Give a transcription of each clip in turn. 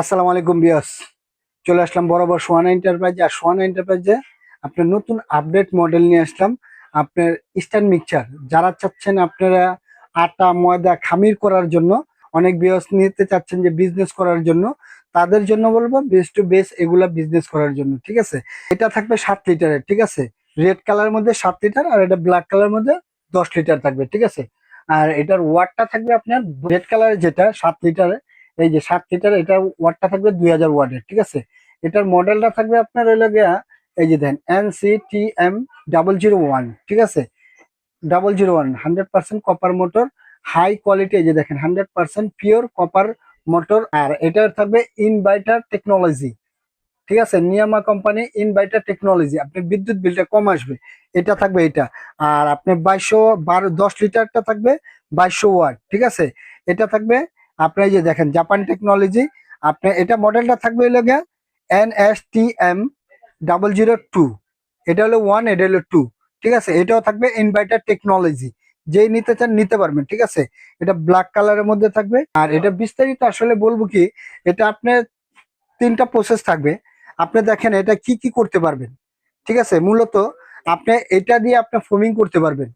আসসালামু আলাইকুম বিয়স চলে আসলাম বরাবর সোয়ানা এন্টারপ্রাইজ আর সোয়ানা এন্টারপ্রাইজে আপনার নতুন আপডেট মডেল নিয়ে আসলাম। আপনার ইস্টার্ন মিক্সচার যারা চাচ্ছেন আপনারা আটা, ময়দা খামির করার জন্য, অনেক বিয়স নিতে চাচ্ছেন যে বিজনেস করার জন্য, তাদের জন্য বলব বেস টু বেস এগুলা বিজনেস করার জন্য, ঠিক আছে? এটা থাকবে সাত লিটারের ঠিক আছে? রেড কালার মধ্যে সাত লিটার আর এটা ব্ল্যাক কালার মধ্যে দশ লিটার থাকবে, ঠিক আছে? আর এটার ওয়াটটা থাকবে আপনার রেড কালারের যেটা, সাত লিটারের এই যে সাত লিটার এটার ওয়াটটা থাকবে দুই হাজার ওয়াটের, ঠিক আছে? এটার মডেলটা থাকবে আপনার হইল গিয়া, এই যে দেন N C T M double zero one ঠিক আছে? Double zero one hundred percent copper motor high quality এই যে দেখেন hundred percent pure copper motor আর এটার থাকবে ইনভার্টার টেকনোলজি ঠিক আছে? নিয়ামা কোম্পানি ইনভার্টার টেকনোলজি আপনার বিদ্যুৎ বিলটা কম আসবে, এটা থাকবে এটা, আর আপনার বাইশশো বারো, দশ লিটারটা থাকবে বাইশশো ওয়াট, ঠিক আছে? এটা থাকবে আপনার যে দেখেন জাপান টেকনোলজি আপনার এটা মডেলটা থাকবে হলো গিয়া N S T M double zero two এটা হলো ওয়ান এটা হলো টু ঠিক আছে? এটাও থাকবে ইনভার্টার টেকনোলজি যেই নিতে চান নিতে পারবেন, ঠিক আছে? এটা ব্ল্যাক কালারের মধ্যে থাকবে, আর এটা বিস্তারিত আসলে বলব কি, এটা আপনার তিনটা প্রসেস থাকবে। আপনি দেখেন এটা কি কি করতে পারবেন, ঠিক আছে? মূলত আপনি এটা দিয়ে আপনি ফোমিং করতে পারবেন,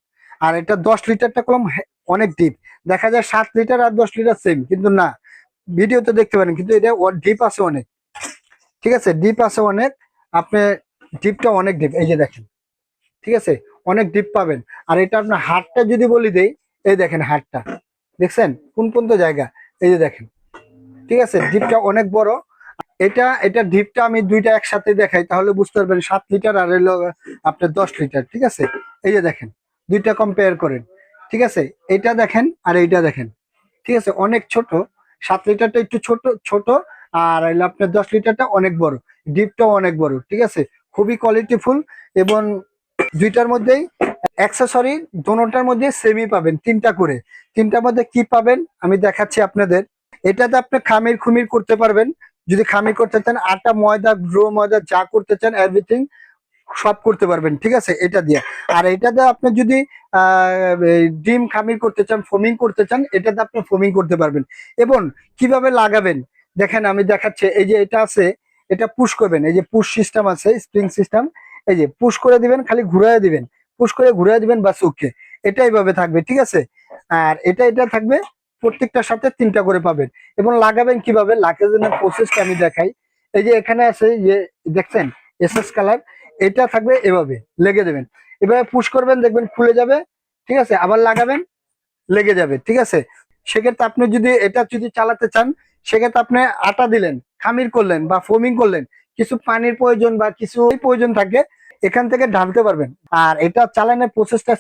আর এটা দশ লিটারটা কলম অনেক ডিপ দেখা যায় সাত লিটার আর দশ লিটার সেম কিন্তু না ভিডিওতে দেখতে পারেন, কিন্তু এটা ডিপ আছে অনেক। ঠিক আছে? ডিপ আছে অনেক, আপনি ডিপটা অনেক ডিপ এই যে দেখেন। ঠিক আছে? অনেক ডিপ পাবেন। আর এটা আপনার হাটটা যদি বলি দেই, এই দেখেন হাটটা দেখছেন? কোন কোন তো জায়গা? এই যে দেখেন। ঠিক আছে? ডিপটা অনেক বড়। এটা এটা ডিপটা আমি দুইটা একসাথে দেখাই, তাহলে বুঝতে পারবেন সাত লিটার আর হলো আপনার দশ লিটার ঠিক আছে? এই যে দেখেন। দুইটা কম্পেয়ার করেন। ঠিক আছে? এটা দেখেন আর এইটা দেখেন। ঠিক আছে? অনেক ছোট। সাত লিটারটা একটু ছোট ছোট, আর আপনার দশ লিটারটা অনেক বড়। ডিপটাও অনেক বড়, ঠিক আছে? খুবই কোয়ালিটিফুল এবং দুইটার মধ্যেই অ্যাক্সেসরি দোনোটার মধ্যে সেমি পাবেন, তিনটা করে। তিনটার মধ্যে কি পাবেন? আমি দেখাচ্ছি আপনাদের। এটাতে আপনি খামির খুমির করতে পারবেন। যদি খামির করতে চান, আটা, ময়দা গ্রো ময়দা যা করতে চান এভরিথিং সব করতে পারবেন, ঠিক আছে? এটা দিয়ে। আর এটাতে আপনি যদি ডিম খামির করতে চান ফোমিং করতে চান, এটাতে আপনি ফোমিং করতে পারবেন। এবং কীভাবে লাগাবেন? দেখেন, আমি দেখাচ্ছি, এই যে এটা আছে, এটা পুশ করবেন। এই যে পুশ সিস্টেম আছে স্প্রিং সিস্টেম এই যে পুশ করে দিবেন, খালি ঘুরাই দিবেন। পুশ করে ঘুরাই দিবেন বাস ওকে এটা এইভাবে থাকবে, ঠিক আছে? আর এটা এটা থাকবে প্রত্যেকটার সাথে তিনটা করে পাবেন। এবং লাগাবেন কীভাবে? লাগানোর প্রসেসটা আমি দেখাই। এই যে এখানে আছে যে দেখছেন এসএস কালার এটা থাকবে এভাবে, লেগে দেবেন এভাবে পুশ করবেন, দেখবেন খুলে যাবে, ঠিক আছে? আবার লাগাবেন, লেগে যাবে, ঠিক আছে? সেক্ষেত্রে আপনি যদি এটা যদি চালাতে চান, সেক্ষেত্রে আপনি আটা দিলেন, খামির করলেন বা ফোমিং করলেন, কিছু পানির প্রয়োজন বা কিছু প্রয়োজন থাকে, এখান থেকে ঢালতে পারবেন। আর এটা চালানোর প্রসেসটা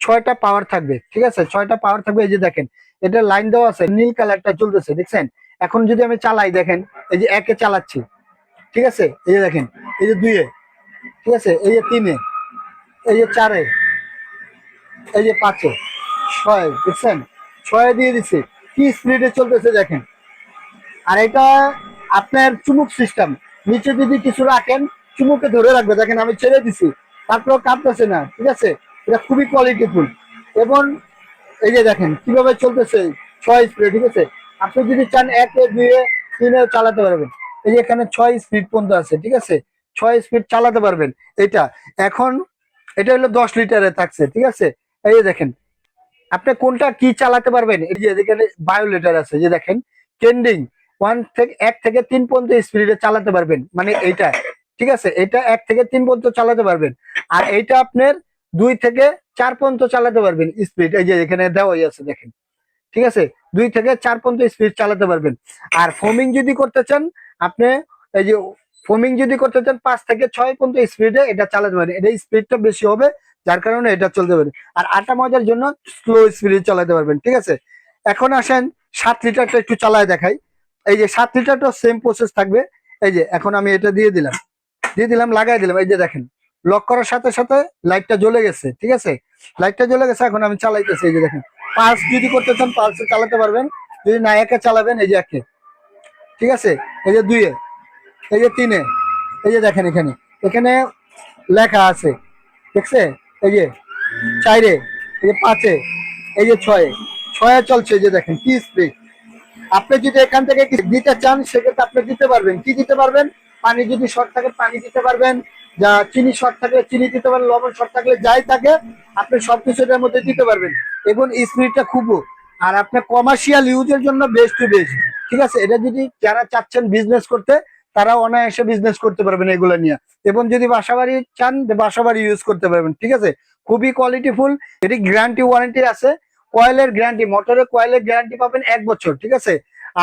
ছয়টা পাওয়ার থাকবে, ঠিক আছে? ছয়টা পাওয়ার থাকবে, এই যে দেখেন, এটা লাইন দেওয়া আছে, নীল কালারটা চলতেছে, দেখছেন? এখন যদি আমি চালাই, দেখেন, এই যে একে চালাচ্ছি, ঠিক আছে? এই যে দেখেন, এই যে দুইয়ে ঠিক আছে? এই যে তিনে, এই যে চারে, এই যে পাঁচে, ছয়, দেখছেন? ছয় দিয়ে দিচ্ছে। কি স্পিডে চলতেছে দেখেন। আর এটা আপনার চুমুক সিস্টেম নিচে যদি কিছু রাখেন, চুমুকে ধরে রাখবে। দেখেন, আমি ছেড়ে দিছি। তারপরেও কাঁপতেছে না, ঠিক আছে? এটা খুবই কোয়ালিটিফুল এবং এই যে দেখেন, কীভাবে চলতেছে ছয় স্পিড ঠিক আছে? আপনি যদি চান একে, দুয়ে তিনে চালাতে পারবেন। এই যে এখানে ছয় স্পিড পর্যন্ত আছে, ঠিক আছে? ছয় স্পিড চালাতে পারবেন এটা এখন এটা হলো দশ লিটারে থাকছে, ঠিক আছে? এই দেখেন, আপনি কোনটা কি চালাতে পারবেন? এই যে এখানে বায়োলেটার আছে, যে দেখেন ট্রেন্ডিং ওয়ান থেকে, এক থেকে তিন পর্যন্ত স্পিডে চালাতে পারবেন মানে এইটা, ঠিক আছে? এটা এক থেকে তিন পর্যন্ত চালাতে পারবেন, আর এইটা আপনার দুই থেকে চার পর্যন্ত চালাতে পারবেন স্পিড এই যে এখানে দেওয়াই আছে, দেখেন, ঠিক আছে? দুই থেকে চার পর্যন্ত স্পিড চালাতে পারবেন, আর ফোমিং যদি করতে চান, আপনি এই যে ফোমিং যদি করতে চান, পাঁচ থেকে ছয় পর্যন্ত স্পিডে এটা চালাতে পারেন। এটা স্পিডটা বেশি হবে, যার কারণে এটা চলতে পারে। আর আটা মজার জন্য স্লো স্পিডে চালাতে পারবেন, ঠিক আছে? এখন আসেন, সাত লিটারটা একটু চালায় দেখাই। এই যে সাত লিটারটা সেম প্রসেস থাকবে। এই যে, এখন আমি এটা দিয়ে দিলাম। দিয়ে দিলাম, লাগাই দিলাম। এই যে দেখেন লক করার সাথে সাথে লাইটটা জ্বলে গেছে, ঠিক আছে? লাইটটা জ্বলে গেছে, এখন আমি চালাইতেছি। এই যে দেখেন পালস যদি করতে চান পালসে চালাতে পারবেন। যদি না একে চালাবেন, এই যে একে, ঠিক আছে? এই যে দুইয়ে। এই যে তিনে, এই যে দেখেন এখানে এখানে লেখা আছে, দেখছে? এই যে চাইরে এই যে পাঁচে, এই যে ছয়ে ছয়ে চলছে যে দেখেন, কি স্পিড আপনি যদি এখান থেকে দিতে চান, সেক্ষেত্রে আপনি দিতে পারবেন। কি দিতে পারবেন? পানি যদি শর্ট থাকে, পানি দিতে পারবেন। যা চিনি শর্ট থাকলে চিনি দিতে পারবেন লবণ শর্ট থাকলে যাই থাকে, আপনি সবকিছু এটার মধ্যে দিতে পারবেন। এবং স্পিডটা খুবও আর আপনার কমার্শিয়াল ইউজের জন্য বেস্ট টু বেস্ট ঠিক আছে? এটা যদি যারা চাচ্ছেন বিজনেস করতে তারা অনায়াসে বিজনেস করতে পারবেন এগুলো নিয়ে। এবং যদি বাসাবাড়ি চান বাসাবাড়ি ইউজ করতে পারবেন, ঠিক আছে? খুবই কোয়ালিটিফুল এটি গ্যারান্টি ওয়ারেন্টি আছে। কয়েলের গ্যারান্টি মোটরের কয়েলের গ্যারান্টি পাবেন এক বছর, ঠিক আছে?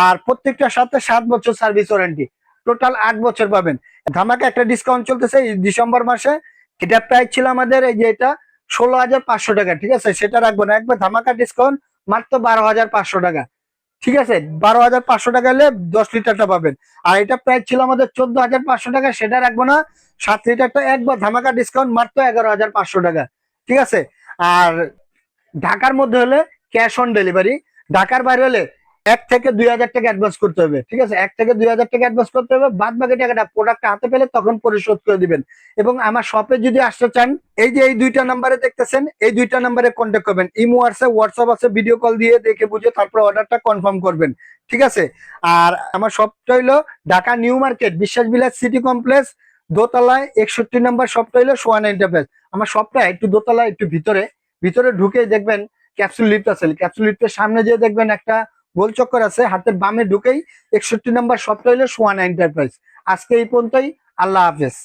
আর প্রত্যেকটার সাথে সাত বছর সার্ভিস ওয়ারেন্টি টোটাল আট বছর পাবেন। ধামাকা একটা ডিসকাউন্ট চলতেছে ডিসেম্বর মাসে। এটা প্রাইস ছিল আমাদের এই যে এটা ষোলো হাজার পাঁচশো টাকা, ঠিক আছে? সেটা রাখব না। একবার ধামাকা ডিসকাউন্ট মাত্র বারো হাজার পাঁচশো টাকা। ঠিক আছে? বারো হাজার পাঁচশো টাকা এলে দশ লিটারটা পাবেন। আর এটা প্রাইস ছিল আমাদের চোদ্দ হাজার পাঁচশো টাকা, সেটা রাখব না। সাত লিটারটা একবার ধামাকা ডিসকাউন্ট মাত্র এগারো হাজার পাঁচশো টাকা। ঠিক আছে? আর ঢাকার মধ্যে হলে ক্যাশ অন ডেলিভারি ঢাকার বাইরে হলে এক থেকে দুই হাজার টাকা অ্যাডভান্স করতে হবে, ঠিক আছে? এক থেকে দুই হাজার টাকা অ্যাডভান্স করতে হবে, বাদ বাকি টাকাটা প্রোডাক্ট হাতে পেলে তখন পরিশোধ করে দিবেন। এবং আমার শপে যদি আসতে চান, এই যে এই দুইটা নাম্বারে দেখতেছেন, এই দুইটা নাম্বারে কন্ট্যাক্ট করবেন। ইমো আছে হোয়াটসঅ্যাপ আছে ভিডিও কল দিয়ে দেখে বুঝে তারপর অর্ডারটা কনফার্ম করবেন, ঠিক আছে? আর আমার শপটা হইল ঢাকা নিউ মার্কেট, বিশ্বাস বিলাস সিটি কমপ্লেক্স, দোতলায় একষট্টি নাম্বার শপটা হইল সোয়ান এন্টারপ্রাইজ আমার শপটা একটু দোতলায়, একটু ভিতরে ভিতরে ঢুকে দেখবেন ক্যাপসুল লিফট আছে। ক্যাপসুল লিফটের সামনে যে দেখবেন একটা গোল চক্কর আছে, হাতের বামে ঢুকেই একষট্টি নাম্বার শপটা হইল সোয়ান এন্টারপ্রাইজ আজকে এই পর্যন্তই, আল্লাহ হাফেজ।